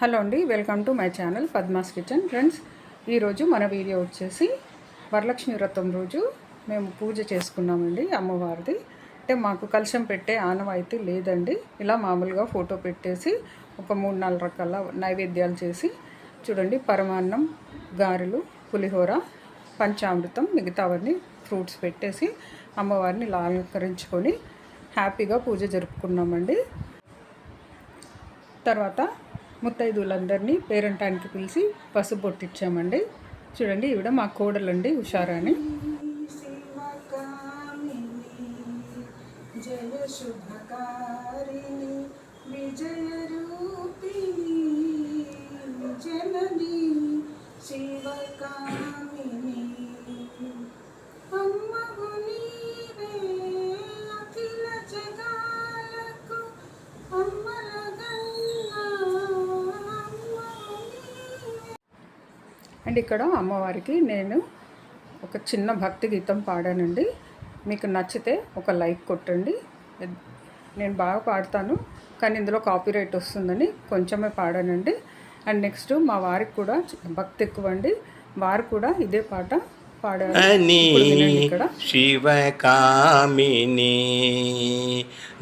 Hello అండి welcome to my channel Padma's kitchen. Friends ఈరోజు మన వీడియో వచ్చేసి వరలక్ష్మి వ్రతం రోజు. మేము పూజ చేసుకున్నామండి అమ్మవారిది. అంటే మాకు కలశం పెట్టే ఆనవాయితీ లేదండి. ఇలా మామూలుగా ఫోటో పెట్టేసి ఒక మూడు నాలుగు రకాల నైవేద్యాలు చేసి చూడండి పరమాన్నం గారెలు పులిహోర పంచామృతం మిగతావన్నీ ఫ్రూట్స్ పెట్టేసి అమ్మవారిని ఇలా అలంకరించుకొని హ్యాపీగా పూజ జరుపుకున్నామండి. తర్వాత ముత్తైదువులందరినీ పేరంటానికి పిలిచి పసుపు బొట్టిచ్చామండి. చూడండి ఈవిడ మా కోడలండి ఉషారాని జయ విజయ అండ్ ఇక్కడ అమ్మవారికి నేను ఒక చిన్న భక్తి గీతం పాడానండి. మీకు నచ్చితే ఒక లైక్ కొట్టండి. నేను బాగా పాడతాను కానీ ఇందులో కాపీరైట్ వస్తుందని కొంచెమే పాడానండి. అండ్ నెక్స్ట్ మా వారికి కూడా భక్తి ఎక్కువ అండి వారు కూడా ఇదే పాట అని శివకామిని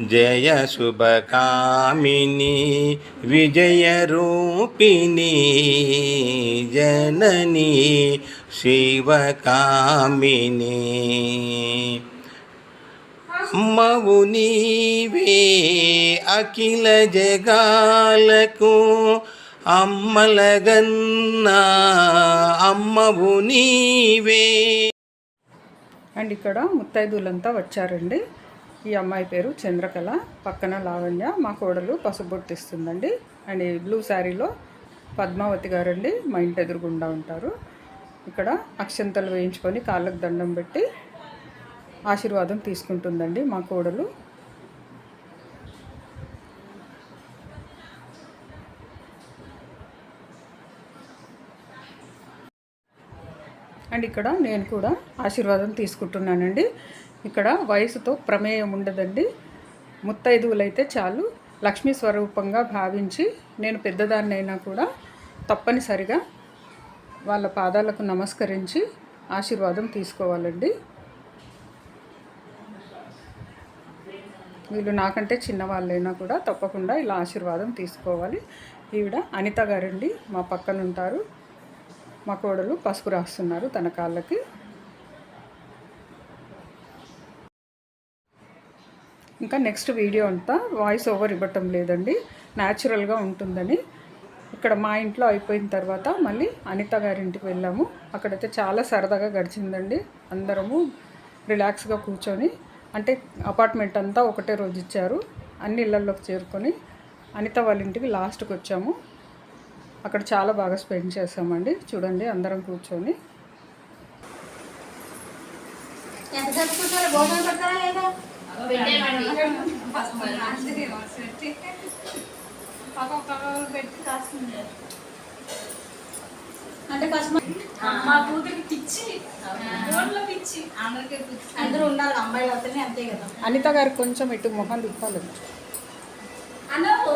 జయ శుభకామిని విజయ రూపిణి జనని శివకామిని. అమ్మవు నీవే అఖిల జగాలకు అమ్మలగన్నా అమ్మవు నీవే. అండ్ ఇక్కడ ముత్తైదులంతా వచ్చారండి. ఈ అమ్మాయి పేరు చంద్రకళ పక్కన లావణ్య మా కోడలు పసుబొట్టిస్తుందండి అండ్ ఈ బ్లూ శారీలో పద్మావతి గారండి మా ఇంటి ఎదురుగుండా ఉంటారు. ఇక్కడ అక్షంతలు వేయించుకొని కాళ్ళకు దండం పెట్టి ఆశీర్వాదం తీసుకుంటుందండి మా కోడలు. అండ్ ఇక్కడ నేను కూడా ఆశీర్వాదం తీసుకుంటున్నానండి. ఇక్కడ వయసుతో ప్రమేయం ఉండదండి. ముత్తైదువులైతే చాలు. లక్ష్మీ స్వరూపంగా భావించి నేను పెద్దదాన్నైనా కూడా తప్పనిసరిగా వాళ్ళ పాదాలకు నమస్కరించి ఆశీర్వాదం తీసుకోవాలండి. వీళ్ళు నాకంటే చిన్నవాళ్ళైనా కూడా తప్పకుండా ఇలా ఆశీర్వాదం తీసుకోవాలి. ఈవిడ అనిత గారండి. మా పక్కన ఉంటారు మా కోడలు పసుపు రాస్తున్నారు తన కాళ్ళకి. ఇంకా నెక్స్ట్ వీడియో అంతా వాయిస్ ఓవర్ ఇవ్వటం లేదండి. న్యాచురల్గా ఉంటుందని. ఇక్కడ మా ఇంట్లో అయిపోయిన తర్వాత మళ్ళీ అనిత గారింటికి వెళ్ళాము. అక్కడైతే చాలా సరదాగా గడిచిందండి. అందరము రిలాక్స్గా కూర్చొని అంటే అపార్ట్మెంట్ అంతా ఒకటే రోజు ఇచ్చారు. అన్ని ఇళ్ళలోకి చేరుకొని అనిత వాళ్ళ ఇంటికి లాస్ట్కి వచ్చాము. అక్కడ చాలా బాగా స్పెండ్ చేసామండి చూడండి అందరం కూర్చొని. అంటే మా కూతురికి పిచ్చి. పిచ్చి. అందరికీ అందరూ ఉన్నారు అమ్మాయిలు అవుతానే అంతే కదా. అనిత గారికి కొంచెం ఇటు మొహం తిప్పాలి. అన్నపు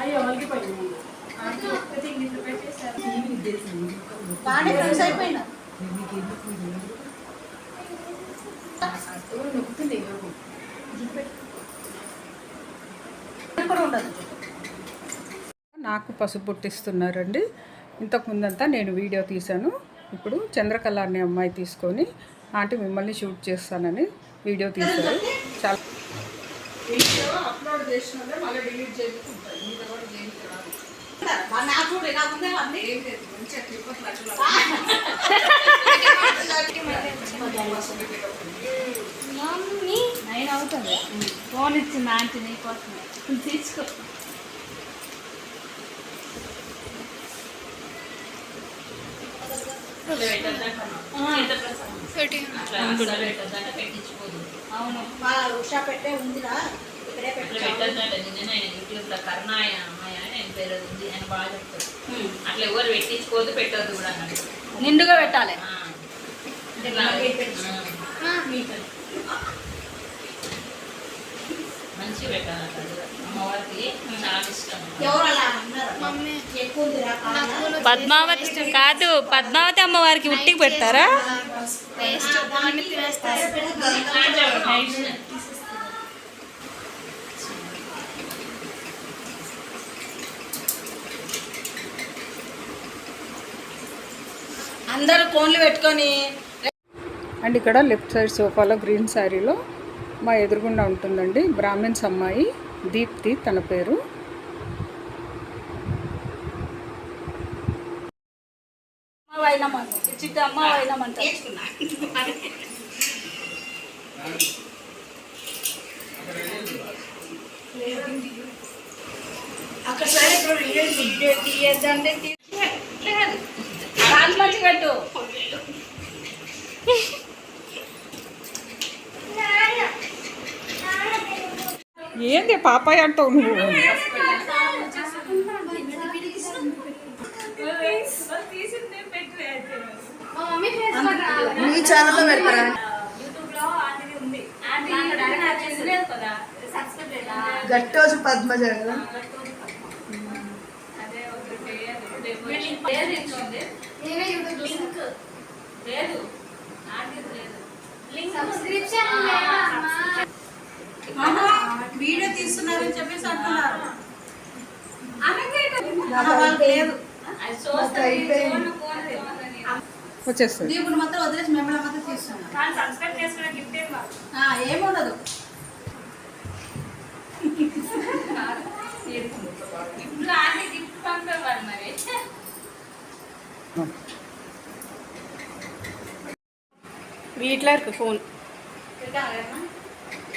అయ్యో వలిగిపోయింది బాగానే ఫ్రెండ్స్ అయిపోయినా. నాకు పసుపు పుట్టిస్తున్నారండి. ఇంతకు ముందంతా నేను వీడియో తీశాను. ఇప్పుడు చంద్రకళ అనే అమ్మాయి తీసుకొని ఆంటీ మిమ్మల్ని షూట్ చేస్తానని వీడియో తీశారు. చాలా అప్లోడ్ చేసిన మళ్ళీ డిలీట్ ఫోన్ ఇచ్చింది ఆంటీ నీ కోసం తీసుకో. అవును మా ఉషా పెట్టే ఉందిరా ఇక్కడే పెట్టద్దంట నిన్న అమ్మాయి అని ఆయన పేరు అది ఉంది ఆయన బాగా చెప్తాడు అట్లా ఎవరు పెట్టించుకోవద్దు పెట్టొద్దు కూడా నిండుగా పెట్టాలి అమ్మవారికి చాలా ఇష్టం. కావాలా? పద్మావతి కాదు. పద్మావతి అమ్మవారికి ఉట్టికి పెడతారా? అందరూ కోన్లు పెట్టుకొని అండ్ ఇక్కడ లెఫ్ట్ సైడ్ సోఫాలో గ్రీన్ శారీలో మా ఎదురుగుండా ఉంటుందండి. బ్రాహ్మిన్స్ అమ్మాయి దీప్తి తన పేరు. అమ్మ అక్కడ సరే తీయద్దండి తీయద్దంటే మంచి పెట్టు ఏంది పాపాయ్ అంటావు నువ్వు? మీ ఛానల్లో పెడతారా? గట్టోజు పద్మజ కదా వీడియో తీస్తున్నారని చెప్పేసి అంటున్నారు. మాత్రం వదిలేసి మిమ్మల్ని మాత్రం తీసుకున్నాం ఏముండదు ఇప్పుడు ఆమె మరి.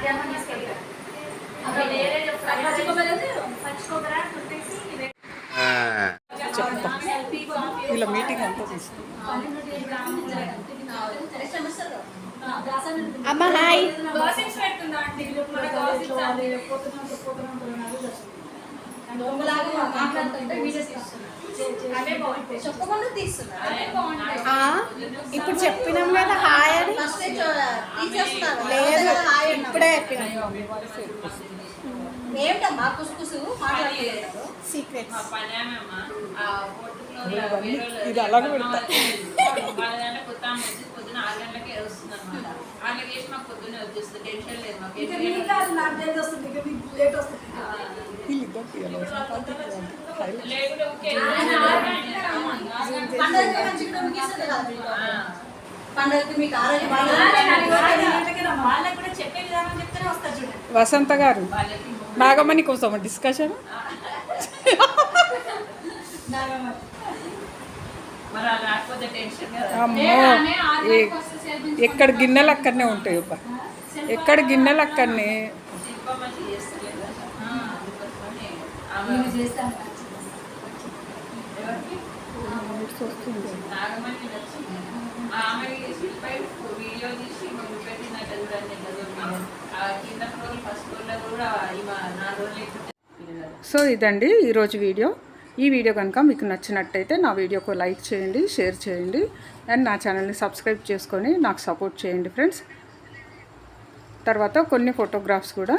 ఇప్పుడు చాలా ఉపయోగిస్తుంది కదమ్మా ఎండాకాలంలో అయింది ఆ. ఇలా మీటింగ్ అంతా అమ్మ హాయ్ మాట్లాడుతుంటే వీడియోస్ చెప్పకుండా తీస్తున్నారు ఇప్పుడు చెప్పినాం కదా హాయ్ అని? లేదు. ఇప్పుడే చెప్పినాం. ఏమిటమ్మా? కుసుకుసు మాట్లాడలేదు సీక్రెట్ మా పనేమమ్మ, ఆ పొట్టులో వేరే ఇది అలాగే పెడతా. పండగకి మీకు ఆరోగ్యం వసంత గారు. నాగమణి కోసం డిస్కషన్ అమ్మో ఎక్కడ గిన్నెలు అక్కడనే ఉంటాయి అబ్బా. ఎక్కడ గిన్నెలు అక్కడనే? శిల్ప వీడియో తీసి ఆ కింద ఫ్లోర్ ఫస్ట్ ఫ్లోర్లో కూడా నా రోజులు సో ఇదండి ఈరోజు వీడియో. ఈ వీడియో కనుక మీకు నచ్చినట్టయితే నా వీడియోకు లైక్ చేయండి షేర్ చేయండి అండ్ నా ఛానల్ని సబ్స్క్రైబ్ చేసుకొని నాకు సపోర్ట్ చేయండి ఫ్రెండ్స్. తర్వాత కొన్ని ఫోటోగ్రాఫ్స్ కూడా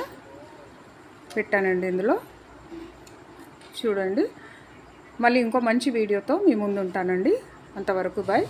పెట్టానండి ఇందులో. చూడండి. మళ్ళీ ఇంకో మంచి వీడియోతో మీ ముందు ఉంటానండి అంతవరకు బాయ్.